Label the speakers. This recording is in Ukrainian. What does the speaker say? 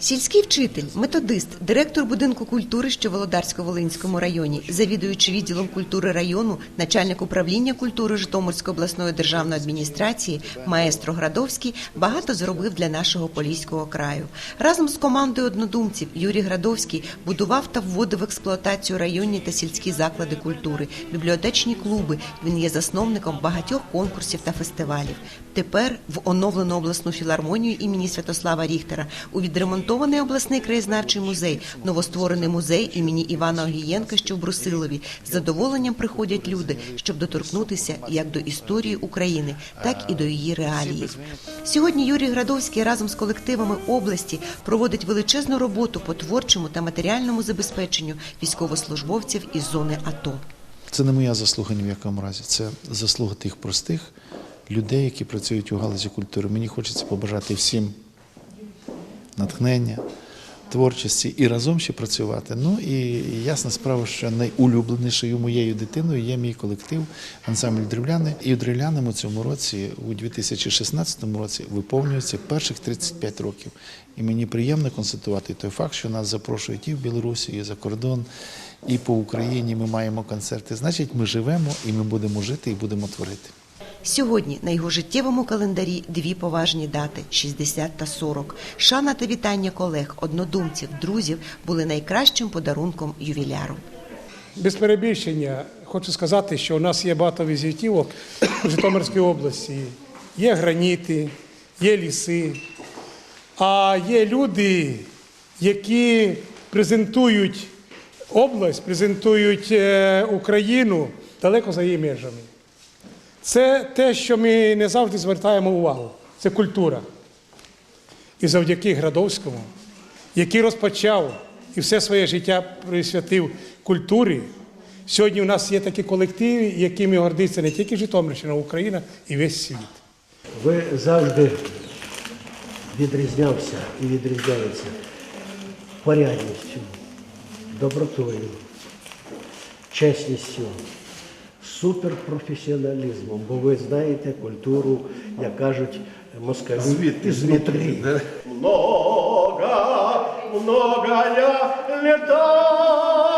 Speaker 1: Сільський вчитель, методист, директор будинку культури, що в Володарсько-Волинському районі, завідуючий відділом культури району, начальник управління культури Житомирської обласної державної адміністрації, маестро Градовський багато зробив для нашого поліського краю. Разом з командою однодумців Юрій Градовський будував та вводив в експлуатацію районні та сільські заклади культури, бібліотечні клуби. Він є засновником багатьох конкурсів та фестивалів. Тепер в оновлену обласну філармонію імені Святослава Ріхтера у відремонтований обласний краєзнавчий музей, новостворений музей імені Івана Огієнка, що в Брусилові. З задоволенням приходять люди, щоб доторкнутися як до історії України, так і до її реалії. Сьогодні Юрій Градовський разом з колективами області проводить величезну роботу по творчому та матеріальному забезпеченню військовослужбовців із зони АТО.
Speaker 2: Це не моя заслуга ні в якому разі. Це заслуга тих простих людей, які працюють у галузі культури. Мені хочеться побажати всім натхнення, творчості і разом ще працювати. Ну і ясна справа, що найулюбленішою моєю дитиною є мій колектив ансамбль древляни. І у древляному цьому році, у 2016 році, виповнюється перших 35 років. І мені приємно констатувати той факт, що нас запрошують і в Білорусі, і за кордон, і по Україні. Ми маємо концерти. Значить, ми живемо і ми будемо жити і будемо творити.
Speaker 1: Сьогодні на його життєвому календарі дві поважні дати 60 та 40. Шана та вітання колег, однодумців, друзів були найкращим подарунком ювіляру.
Speaker 3: Без перебільшення хочу сказати, що у нас є багато візитівок в Житомирській області. Є граніти, є ліси, а є люди, які презентують область, презентують е, Україну далеко за її межами. Це те, що ми не завжди звертаємо увагу. Це культура. І завдяки Градовському, який розпочав і все своє життя присвятив культурі, сьогодні у нас є такі колективи, якими гордиться не тільки Житомирщина, а Україна і весь світ.
Speaker 4: Ви завжди відрізнявся і відрізняється порядністю, добротою, чесністю, суперпрофесіоналізмом, бо ви знаєте культуру, як кажуть москалі,
Speaker 5: звідти
Speaker 4: знутрі.
Speaker 5: Да?
Speaker 4: Много, я лета